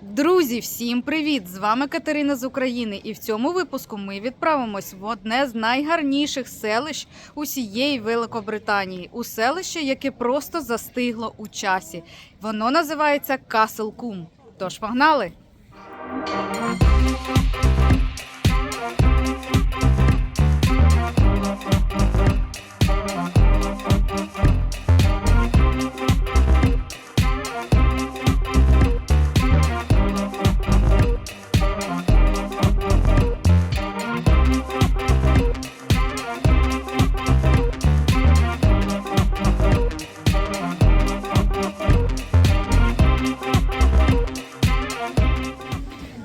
Друзі, всім привіт! З вами Катерина з України, і в цьому випуску ми відправимось в одне з найгарніших селищ усієї Великобританії. У селище, яке просто застигло у часі. Воно називається Касл Кум. Тож погнали!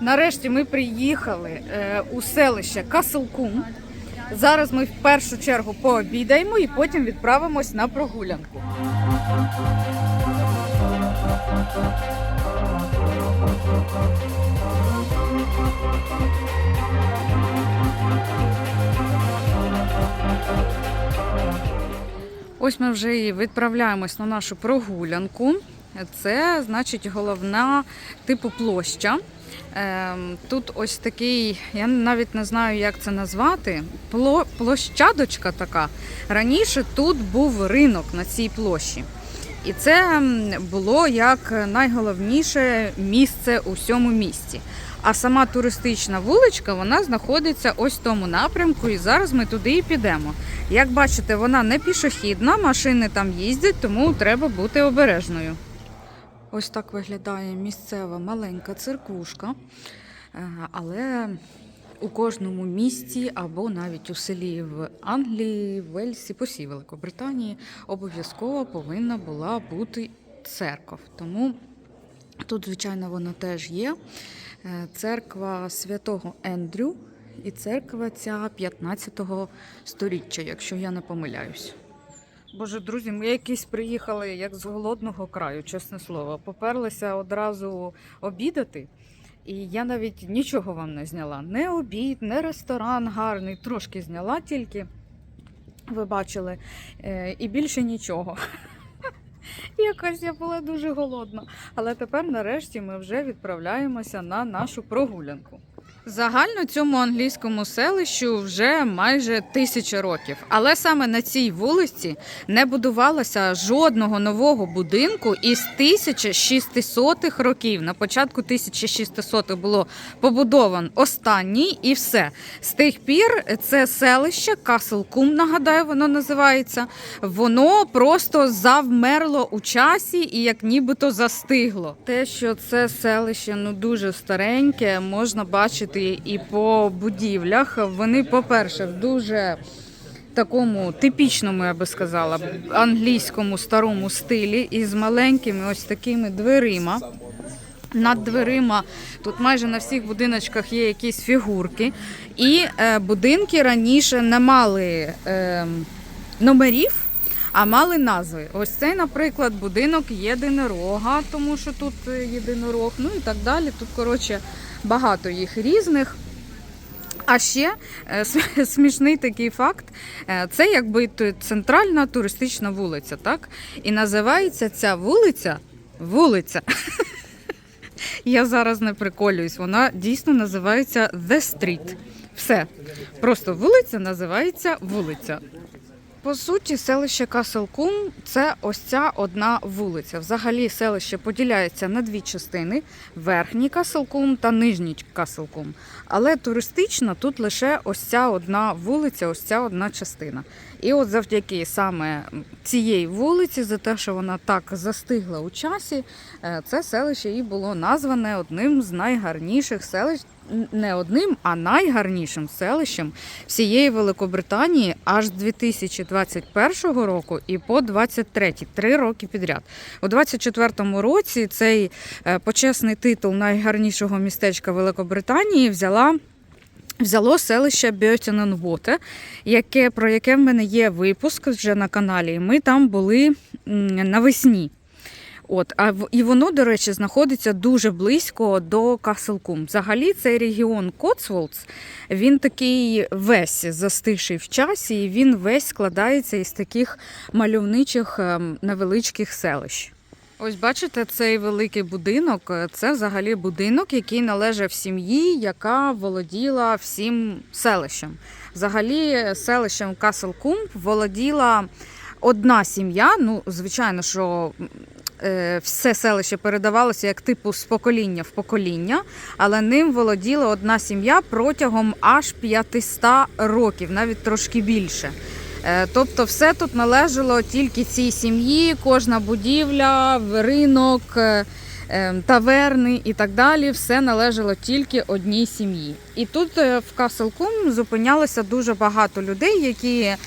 Нарешті ми приїхали е, у селище Каселкум. Зараз ми в першу чергу пообідаємо і потім відправимось на прогулянку. Ось ми вже і відправляємось на нашу прогулянку. Це значить головна типу площа. Ем, Тут ось такий, я навіть не знаю, як це назвати. Площадочка така. Раніше тут був ринок на цій площі. І це було як найголовніше місце у всьому місті. А сама туристична вуличка вона знаходиться ось в тому напрямку, і зараз ми туди і підемо. Як бачите, вона не пішохідна, машини там їздять, тому треба бути обережною. Ось так виглядає місцева маленька церквушка, Е, але у кожному місті або навіть у селі в Англії, Вельсі, по всій Великобританії обов'язково повинна була бути церква. Тому тут, звичайно, вона теж є. Е, Церква святого Ендрю і церква ця 15 сторіччя, якщо я не помиляюсь. Боже, друзі, ми якісь приїхали як з голодного краю, чесне слово. Поперлися одразу обідати. І я навіть нічого вам не зняла. Не обід, не ресторан гарний, трошки зняла тільки. Ви бачили, Е, і більше нічого. Якось я була дуже голодна. Але тепер, нарешті, ми вже відправляємося на нашу прогулянку. Загально цьому англійському селищу вже майже тисяча років, але саме на цій вулиці не будувалося жодного нового будинку із 1600-х років. На початку 1600-х було побудован останній, і все з тих пір це селище Касл Кум, нагадаю, воно називається. Воно просто завмерло у часі і як нібито застигло. Те, що це селище ну дуже стареньке, можна бачити і по будівлях. Вони, по-перше, в дуже такому типічному, я би сказала, англійському старому стилі із маленькими ось такими дверима. Над дверима тут майже на всіх будиночках є якісь фігурки. І е, будинки раніше не мали е, номерів, а мали назви. Ось цей, наприклад, будинок єдинорога, тому що тут е, єдинорог, ну і так далі. Тут, коротше, багато їх різних. А ще е, смішний такий факт: е, це якби центральна туристична вулиця, так? І називається ця вулиця вулиця. Я зараз не приколююсь, вона дійсно називається The Street. Все. Просто вулиця називається вулиця. По суті, селище Каселкум це ось ця одна вулиця. Взагалі селище поділяється на дві частини: верхній Каселкум та нижній Каселкум. Але туристично тут лише ось ця одна вулиця, ось ця одна частина. І от завдяки саме цієї вулиці, за те, що вона так застигла у часі, е, це селище і було назване одним з найгарніших селищ. Не одним, а найгарнішим селищем всієї Великобританії аж з 2021 року і по 23, три роки підряд. У 24 році цей е, почесний титул найгарнішого містечка Великобританії взяла. Взяло селище Бьотіненвоте, яке, про яке в мене є випуск вже на каналі. Ми там були навесні. От, а і воно, до речі, знаходиться дуже близько до Каселкум. Взагалі, цей регіон Коцволдс, він такий весь застигший в часі, і він весь складається із таких мальовничих ем, невеличких селищ. Ось бачите, цей великий будинок е, це взагалі будинок, який належав сім'ї, яка володіла всім селищем. Взагалі, селищем Касл-Кумб володіла одна сім'я. Ну, звичайно, що все селище передавалося як типу з покоління в покоління, але ним володіла одна сім'я протягом аж 500 років, навіть трошки більше. Е, Тобто, все тут належало тільки цій сім'ї, кожна будівля, ринок, е, е, таверни і так далі. Все належало тільки одній сім'ї. І тут е, в Каселкум зупинялося дуже багато людей, які е,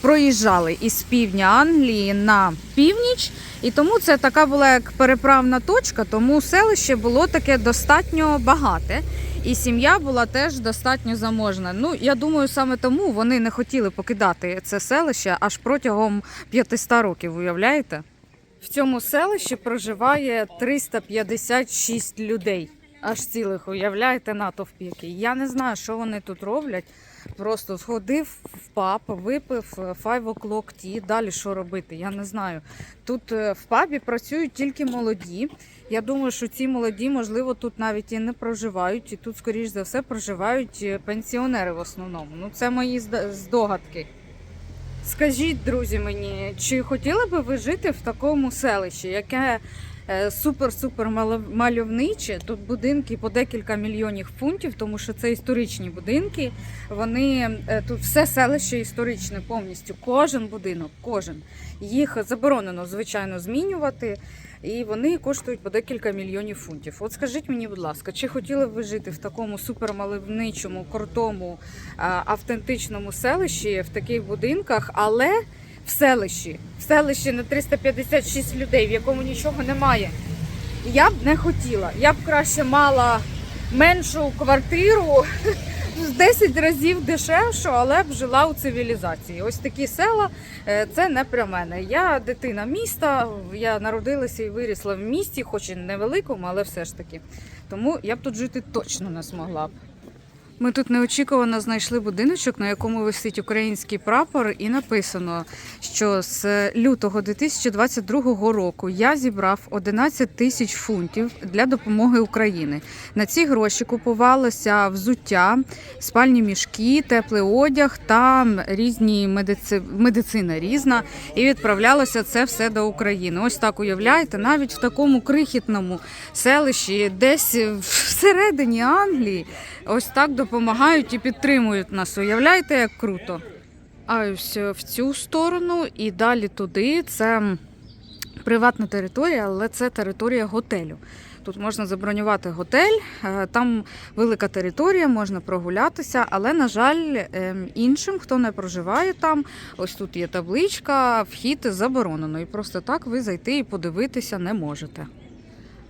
проїжджали із півдня Англії на північ. І тому це така була як переправна точка, тому селище було таке достатньо багате. І сім'я була теж достатньо заможна. Ну, я думаю, саме тому вони не хотіли покидати це селище аж протягом 500 років, уявляєте? В цьому селищі проживає 356 людей. Аж цілих, уявляєте, натовп який. Я не знаю, що вони тут роблять. Просто сходив в паб, випив е, five o'clock tea, далі що робити, я не знаю. Тут е, в пабі працюють тільки молоді. Я думаю, що ці молоді, можливо, тут навіть і не проживають, і тут, скоріш за все, проживають е, пенсіонери в основному. Ну, це мої здогадки. Скажіть, друзі, мені, чи хотіли би ви жити в такому селищі, яке супер-супер мальовниче? Тут будинки по декілька мільйонів фунтів, тому що це історичні будинки. Вони е, тут все селище історичне повністю. Кожен будинок, кожен. Їх заборонено, звичайно, змінювати. І вони коштують по декілька мільйонів фунтів. От скажіть мені, будь ласка, чи хотіли б ви жити в такому супермаливничому, крутому, автентичному селищі, в таких будинках, але в селищі, в селищі на 356 людей, в якому нічого немає. Я б не хотіла. Я б краще мала меншу квартиру в 10 разів дешевшу, але б жила у цивілізації. Ось такі села е, це не про мене. Я дитина міста, я народилася і вирісла в місті, хоч і невеликому, але все ж таки. Тому я б тут жити точно не змогла б. Ми тут неочікувано знайшли будиночок, на якому висить український прапор, і написано, що з лютого 2022 року я зібрав 11 тисяч фунтів для допомоги Україні. На ці гроші купувалося взуття, спальні мішки, теплий одяг та різні медици... медицина різна. І відправлялося це все до України. Ось так уявляєте, навіть в такому крихітному селищі, десь всередині Англії. Ось так допомагають і підтримують нас. Уявляєте, як круто? А ось е, в цю сторону і далі туди це приватна територія, але це територія готелю. Тут можна забронювати готель, е, там велика територія, можна прогулятися, але, на жаль, ем, іншим, хто не проживає там, ось тут є табличка, вхід заборонено. І просто так ви зайти і подивитися не можете.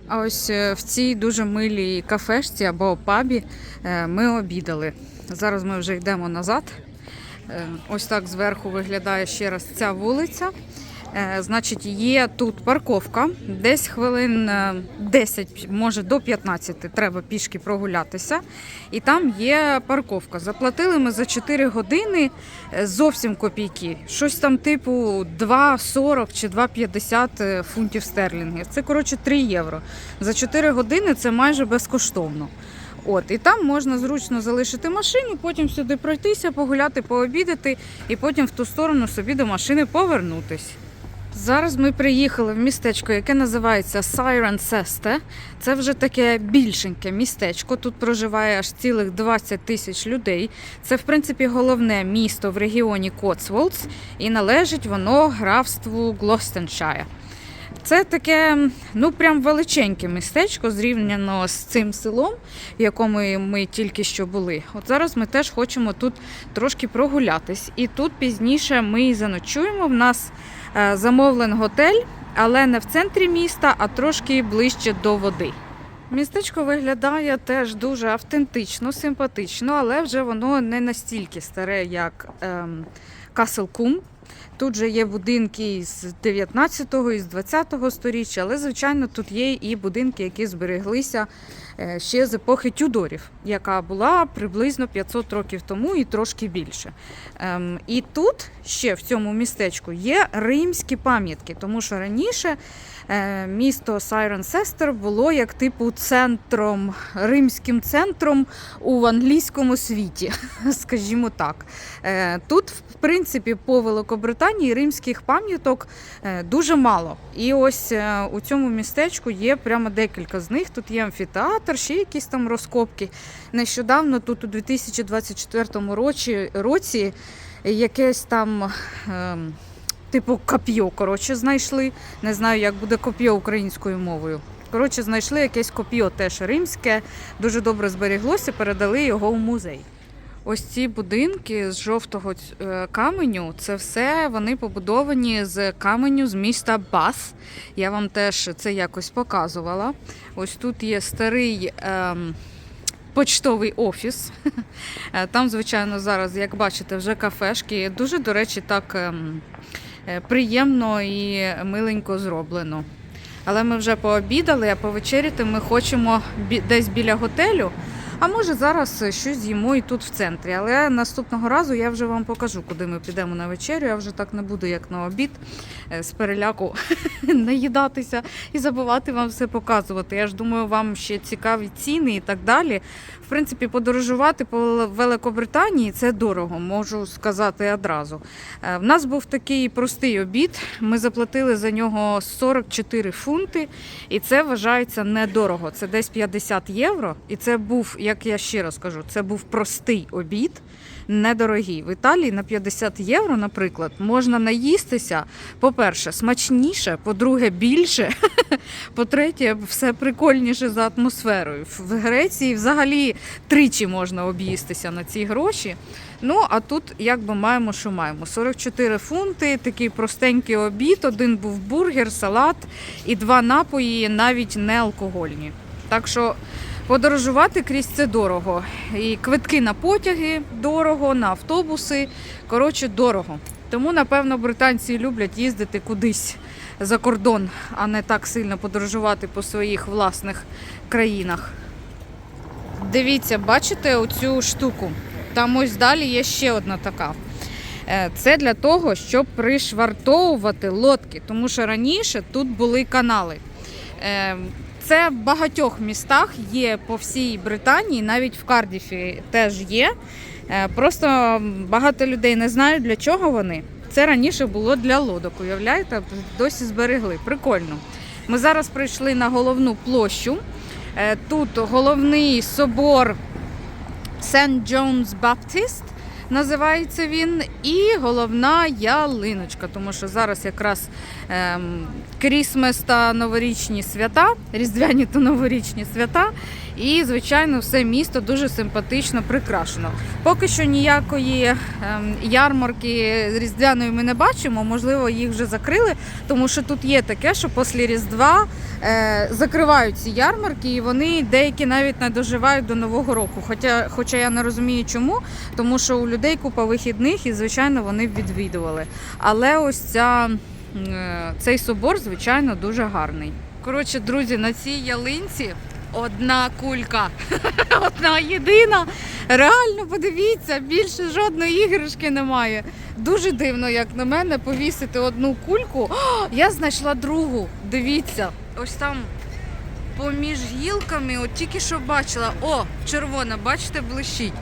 А ось е, в цій дуже милій кафешці або пабі е, ми обідали. Зараз ми вже йдемо назад. Е, Ось так зверху виглядає ще раз ця вулиця. Е, Значить, є тут парковка, десь хвилин е, 10, може до 15 треба пішки прогулятися. І там є парковка. Заплатили ми за 4 години е, зовсім копійки. Щось там типу 2,40 чи 2,50 фунтів стерлінгів. Це коротше 3 євро. За 4 години це майже безкоштовно. От, і там можна зручно залишити машину, потім сюди пройтися, погуляти, пообідати, і потім в ту сторону собі до машини повернутись. Зараз ми приїхали в містечко, яке називається Siren Seste. Це вже таке більшеньке містечко. Тут проживає аж цілих 20 тисяч людей. Це, в принципі, головне місто в регіоні Коцволдс, і належить воно графству Глостеншire. Це таке, ну прям величеньке містечко, зрівняно з цим селом, в якому ми тільки що були. От зараз ми теж хочемо тут трошки прогулятись. І тут пізніше ми заночуємо. В нас замовлен готель, але не в центрі міста, а трошки ближче до води. Містечко виглядає теж дуже автентично, симпатично, але вже воно не настільки старе, як ем, Кум. Тут же є будинки з 19-го і з 20-го сторіччя, але, звичайно, тут є і будинки, які збереглися е, ще з епохи Тюдорів, яка була приблизно 500 років тому і трошки більше. Ем, І тут ще в цьому містечку є римські пам'ятки, тому що раніше е, місто Сайрон-Сестер було як типу центром, римським центром у англійському світі, скажімо так. Е, Тут, в принципі, по Великобританії римських пам'яток е, дуже мало. І ось е, у цьому містечку є прямо декілька з них. Тут є амфітеатр, ще якісь там розкопки. Нещодавно тут у 2024 році, році якесь там. ем, Типу коп'йо, коротше, знайшли. Не знаю, як буде коп'йо українською мовою. Коротше, знайшли якесь коп'йо теж римське, дуже добре зберіглося, передали його в музей. Ось ці будинки з жовтого е, каменю, це все вони побудовані з каменю з міста Бас. Я вам теж це якось показувала. Ось тут є старий ем, почтовий офіс. Е, Там, звичайно, зараз, як бачите, вже кафешки. Дуже, до речі, так ем, е, приємно і миленько зроблено. Але ми вже пообідали, а повечеряти ми хочемо десь біля готелю. А може зараз щось з'їмо і тут в центрі. Але наступного разу я вже вам покажу, куди ми підемо на вечерю. Я вже так не буду, як на обід, е, з переляку наїдатися і забувати вам все показувати. Я ж думаю, вам ще цікаві ціни і так далі. В принципі, подорожувати по Великобританії це дорого, можу сказати одразу. Е, В нас був такий простий обід. Ми заплатили за нього 44 фунти, і це вважається недорого. Це десь 50 євро. І це був, як я ще раз кажу, це був простий обід. Недорогий. В Італії на 50 євро, наприклад, можна наїстися. По-перше, смачніше, по-друге, більше. По-третє, все прикольніше за атмосферою. В Греції взагалі тричі можна об'їстися на ці гроші. Ну, а тут якби маємо, що маємо. 44 фунти, такий простенький обід, один був бургер, салат і два напої, навіть не алкогольні. Так що подорожувати крізь це дорого. І квитки на потяги дорого, на автобуси. Коротше, дорого. Тому, напевно, британці люблять їздити кудись за кордон, а не так сильно подорожувати по своїх власних країнах. Дивіться, бачите оцю штуку? Там ось далі є ще одна така. Е, Це для того, щоб пришвартовувати лодки, тому що раніше тут були канали. Це в багатьох містах є по всій Британії, навіть в Кардіфі теж є. Е, Просто багато людей не знають, для чого вони. Це раніше було для лодок. Уявляєте, досі зберегли. Прикольно. Ми зараз прийшли на головну площу. Е, Тут головний собор Сент Джонс Баптист. Називається він, і головна ялиночка, тому що зараз якраз ем, Крісмес та новорічні свята, різдвяні та новорічні свята. І, звичайно, все місто дуже симпатично прикрашено. Поки що ніякої ем, ярмарки різдвяної ми не бачимо, можливо, їх вже закрили, тому що тут є таке, що після Різдва закривають ці ярмарки, і вони деякі навіть не доживають до Нового року. Хоча, хоча я не розумію, чому, тому що у людей купа вихідних і, звичайно, вони відвідували. Але ось ця, е, цей собор, звичайно, дуже гарний. Коротше, друзі, на цій ялинці одна кулька, одна єдина. Реально, подивіться, більше жодної іграшки немає. Дуже дивно, як на мене, повісити одну кульку. О, я знайшла другу. Дивіться, ось там поміж гілками, от тільки що бачила. О, червона, бачите, блищить.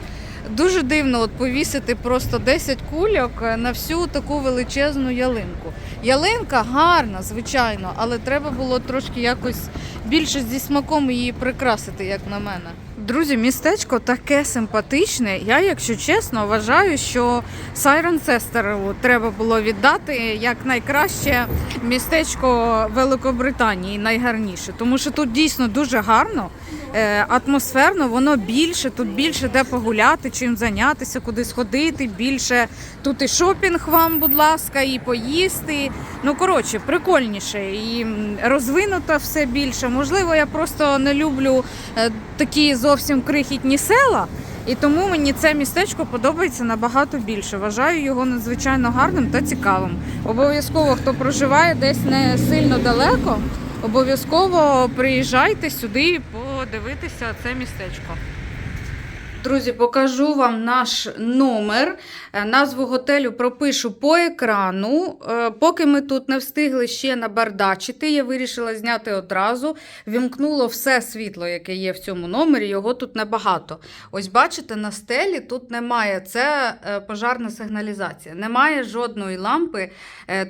Дуже дивно от повісити просто 10 кульок на всю таку величезну ялинку. Ялинка гарна, звичайно, але треба було трошки якось більше зі смаком її прикрасити, як на мене. Друзі, містечко таке симпатичне. Я, якщо чесно, вважаю, що Сайрон Сестерову треба було віддати як найкраще містечко Великобританії, найгарніше, тому що тут дійсно дуже гарно. Е, Атмосферно, воно більше, тут більше де погуляти, чим зайнятися, куди сходити, більше тут і шопінг вам, будь ласка, і поїсти. Ну, коротше, прикольніше і розвинуто все більше. Можливо, я просто не люблю е, такі зовсім крихітні села. І тому мені це містечко подобається набагато більше. Вважаю його надзвичайно гарним та цікавим. Обов'язково, хто проживає десь не сильно далеко, обов'язково приїжджайте сюди подивитися це містечко. Друзі, покажу вам наш номер. Е, Назву готелю пропишу по екрану. Е, Поки ми тут не встигли ще набардачити, я вирішила зняти одразу. Вімкнуло все світло, яке є в цьому номері. Його тут небагато. Ось бачите, на стелі тут немає. Це е, пожарна сигналізація. Немає жодної лампи.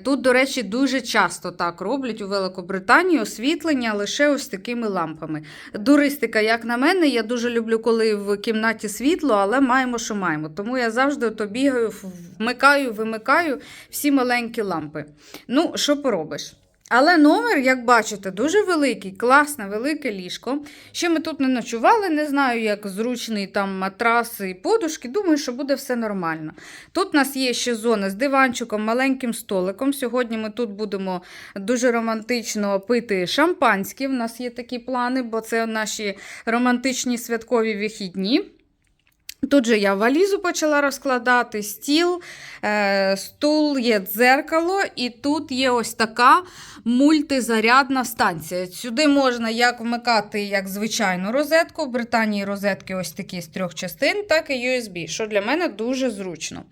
Тут, до речі, дуже часто так роблять у Великобританії освітлення лише ось такими лампами. Дуристика, як на мене, я дуже люблю, коли в кімнаті світло, але маємо, що маємо. Тому я завжди ото бігаю, вмикаю, вимикаю всі маленькі лампи. Ну, що поробиш? Але номер, як бачите, дуже великий, класне, велике ліжко. Ще ми тут не ночували, не знаю, як зручний там матраси і подушки. Думаю, що буде все нормально. Тут у нас є ще зона з диванчиком, маленьким столиком. Сьогодні ми тут будемо дуже романтично пити шампанське. У нас є такі плани, бо це наші романтичні святкові вихідні. Тут же я валізу почала розкладати, стіл, е, стул, є дзеркало, і тут є ось така мультизарядна станція. Сюди можна як вмикати як звичайну розетку. В Британії розетки ось такі з трьох частин, так і USB, що для мене дуже зручно.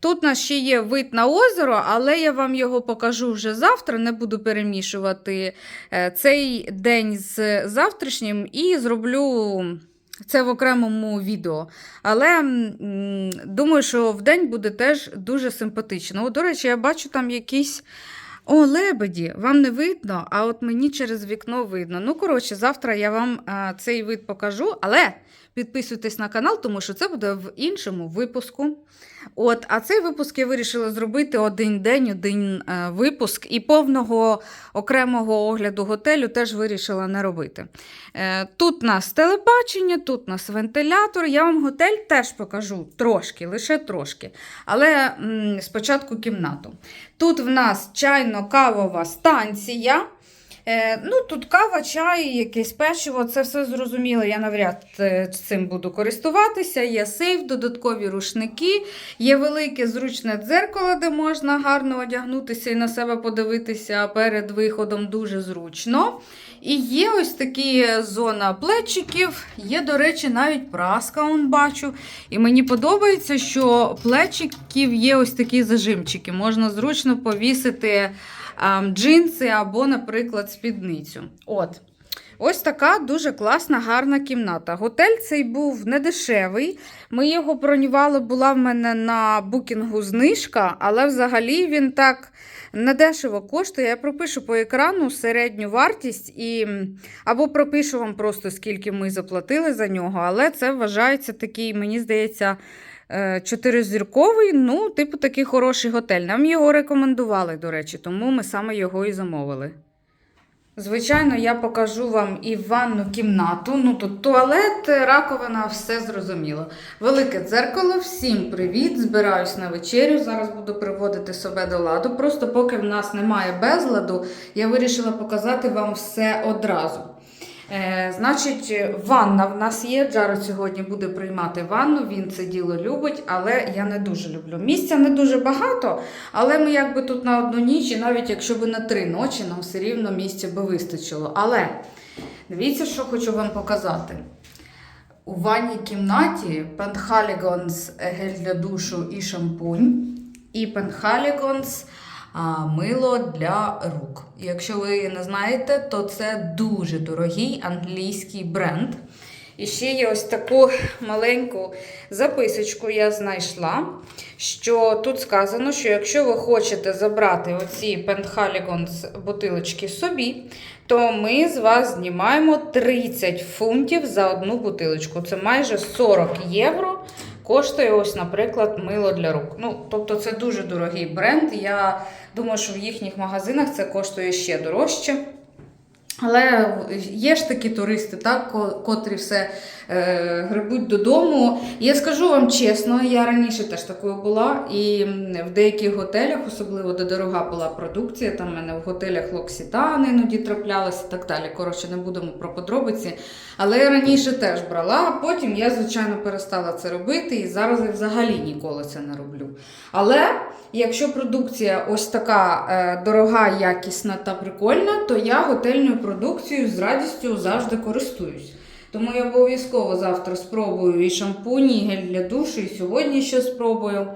Тут у нас ще є вид на озеро, але я вам його покажу вже завтра. Не буду перемішувати е, цей день з завтрашнім і зроблю. Це в окремому відео. Але думаю, що в день буде теж дуже симпатично. О, до речі, я бачу там якісь. О, лебеді, вам не видно, а от мені через вікно видно. Ну, коротше, завтра я вам а, цей вид покажу, але підписуйтесь на канал, тому що це буде в іншому випуску. От, а цей випуск я вирішила зробити один день, один е, випуск, і повного окремого огляду готелю теж вирішила не робити. Е, тут у нас телебачення, тут у нас вентилятор. Я вам готель теж покажу трошки, лише трошки. Але спочатку кімнату. Тут в нас чайно-кавова станція. Е, ну, Тут кава, чай, якесь печиво, це все зрозуміло. Я навряд е, цим буду користуватися. Є сейф, додаткові рушники, є велике зручне дзеркало, де можна гарно одягнутися і на себе подивитися перед виходом дуже зручно. І є ось такі зона плечиків, є, до речі, навіть праска, он бачу. І мені подобається, що плечиків є ось такі зажимчики. Можна зручно повісити джинси або, наприклад, спідницю. От. Ось така дуже класна, гарна кімната. Готель цей був недешевий. Ми його бронювали, була в мене на букінгу знижка, але взагалі він так недешево коштує. Я пропишу по екрану середню вартість і або пропишу вам просто скільки ми заплатили за нього, але це вважається такий, мені здається. Е, Чотиризірковий, ну, типу, такий хороший готель. Нам його рекомендували, до речі, тому ми саме його і замовили. Звичайно, я покажу вам і ванну кімнату. Ну тут туалет, раковина, все зрозуміло. Велике дзеркало, всім привіт! Збираюсь на вечерю. Зараз буду приводити себе до ладу. Просто поки в нас немає безладу, я вирішила показати вам все одразу. Е, значить, ванна в нас є. Джаро сьогодні буде приймати ванну. Він це діло любить, але я не дуже люблю. Місця не дуже багато, але ми якби тут на одну ніч, і навіть якщо б на три ночі, нам все рівно місця би вистачило. Але дивіться, що хочу вам показати. У ванній кімнаті Пентхалігонс гель для душу і шампунь, і Пентхалігонс мило для рук. Якщо ви не знаєте, то це дуже дорогий англійський бренд. І ще є ось таку маленьку записочку я знайшла, що тут сказано, що якщо ви хочете забрати оці Penthaligon's бутилочки собі, то ми з вас знімаємо 30 фунтів за одну бутилочку. Це майже 40 євро. Коштує ось, наприклад, мило для рук. Ну, тобто це дуже дорогий бренд. Я думаю, що в їхніх магазинах це коштує ще дорожче. Але є ж такі туристи, так, котрі все грибуть додому. Я скажу вам чесно, я раніше теж такою була, і в деяких готелях, особливо де дорога була продукція, там в мене в готелях Локсітан іноді траплялися і так далі. Коротше, не будемо про подробиці. Але я раніше теж брала, потім я, звичайно, перестала це робити, і зараз я взагалі ніколи це не роблю. Але якщо продукція ось така е, дорога, якісна та прикольна, то я готельною продукцією з радістю завжди користуюсь. Тому я обов'язково завтра спробую і шампунь, і гель для душу, і сьогодні ще спробую.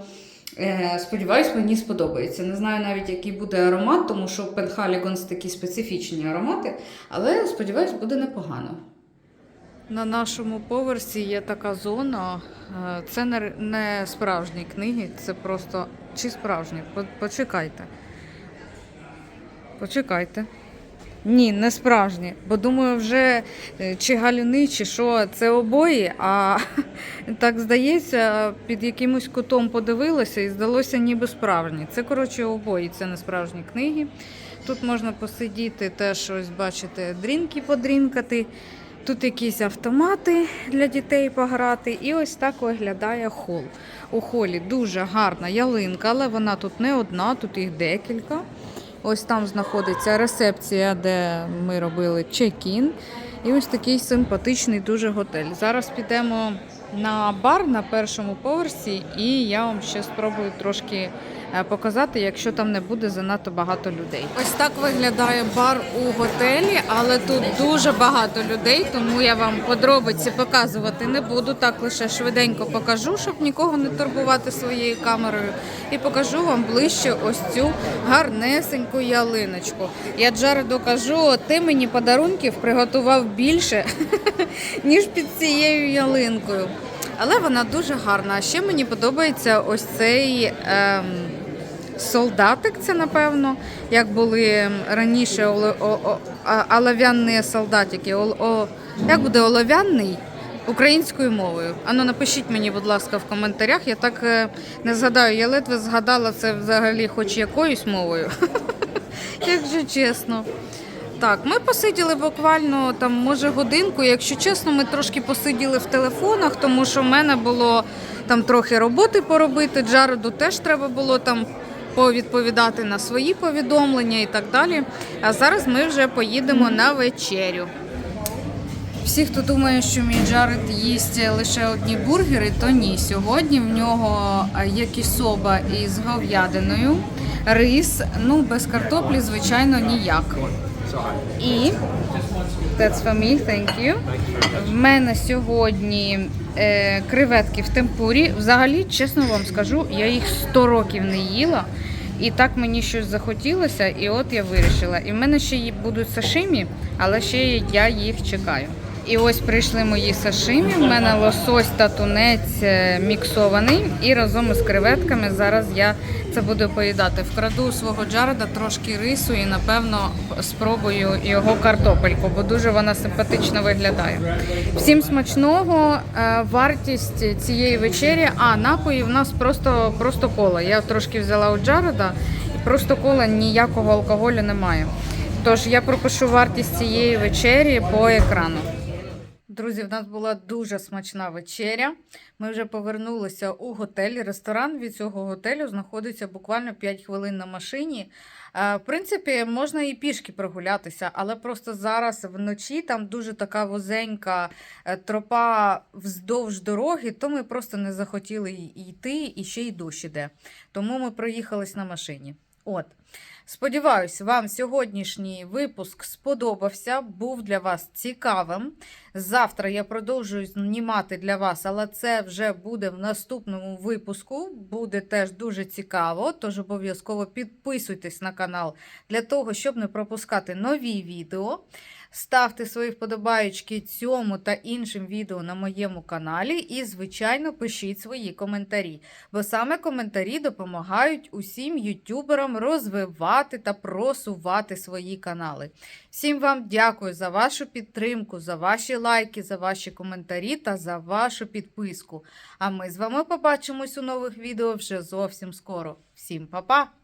Е, Сподіваюсь, мені сподобається. Не знаю навіть, який буде аромат, тому що Пенхалігонс такі специфічні аромати, але сподіваюсь, буде непогано. На нашому поверсі є така зона. е, Це не, справжні книги, це просто чи справжні. Почекайте. Почекайте. Ні, не справжні. Бо думаю, вже е, чи галюни, чи що, це обої, а так здається, під якимось кутом подивилася і здалося ніби справжні. Це, коротше, обої, це не справжні книги. Тут можна посидіти, теж ось бачите, дрінки подрінкати. Тут якісь автомати для дітей пограти. І ось так виглядає хол. У холі дуже гарна ялинка, але вона тут не одна, тут їх декілька. Ось там знаходиться ресепція, де ми робили чек-ін. І ось такий симпатичний дуже готель. Зараз підемо на бар на першому поверсі, і я вам ще спробую трошки показати, якщо там не буде занадто багато людей. Ось так виглядає бар у готелі, але тут дуже багато людей, тому я вам подробиці показувати не буду. Так лише швиденько покажу, щоб нікого не турбувати своєю камерою. І покажу вам ближче ось цю гарнесеньку ялиночку. Я Джареду кажу, ти мені подарунків приготував більше, ніж під цією ялинкою. Але вона дуже гарна. А ще мені подобається ось цей ем, солдатик, це напевно, як були раніше о- о- олов'яні солдатики. Ол- о- як буде олов'яний? Українською мовою. Ану, напишіть мені, будь ласка, в коментарях. Я так е, не згадаю, я ледве згадала це взагалі хоч якоюсь мовою. Якщо чесно. Так, ми посиділи буквально там, може, годинку. Якщо чесно, ми трошки посиділи в телефонах, тому що в мене було там трохи роботи поробити. Джареду теж треба було там повідповідати на свої повідомлення і так далі. А зараз ми вже поїдемо на вечерю. Всі, хто думає, що мій Джаред їсть лише одні бургери, то ні. Сьогодні в нього є кісоба із говядиною, рис, ну без картоплі, звичайно, ніяк. І that's for me, thank you. В мене сьогодні е, креветки в темпурі. Взагалі, чесно вам скажу, я їх 100 років не їла. І так мені щось захотілося, і от я вирішила. І в мене ще будуть сашимі, але ще я їх чекаю. І ось прийшли мої сашимі. В мене лосось та тунець е, міксований. І разом із креветками зараз я це буду поїдати. Вкраду свого Джареда трошки рису і напевно спробую його картопельку, бо дуже вона симпатично виглядає. Всім смачного. Е, Вартість цієї вечері, а напої в нас просто, просто кола. Я трошки взяла у Джареда, і просто кола ніякого алкоголю немає. Тож я пропишу вартість цієї вечері по екрану. Друзі, в нас була дуже смачна вечеря. Ми вже повернулися у готель. Ресторан від цього готелю знаходиться буквально 5 хвилин на машині. Е, В принципі, можна і пішки прогулятися, але просто зараз вночі там дуже така вузенька е, тропа вздовж дороги, то ми просто не захотіли йти, і ще й дощ іде. Тому ми проїхались на машині. От. Сподіваюсь, вам сьогоднішній випуск сподобався, був для вас цікавим. Завтра я продовжую знімати для вас, але це вже буде в наступному випуску. Буде теж дуже цікаво. Тож обов'язково підписуйтесь на канал для того, щоб не пропускати нові відео. Ставте свої вподобаючки цьому та іншим відео на моєму каналі. І, звичайно, пишіть свої коментарі, бо саме коментарі допомагають усім ютуберам розвивати та просувати свої канали. Всім вам дякую за вашу підтримку, за ваші лайки, за ваші коментарі та за вашу підписку. А ми з вами побачимось у нових відео вже зовсім скоро. Всім па-па!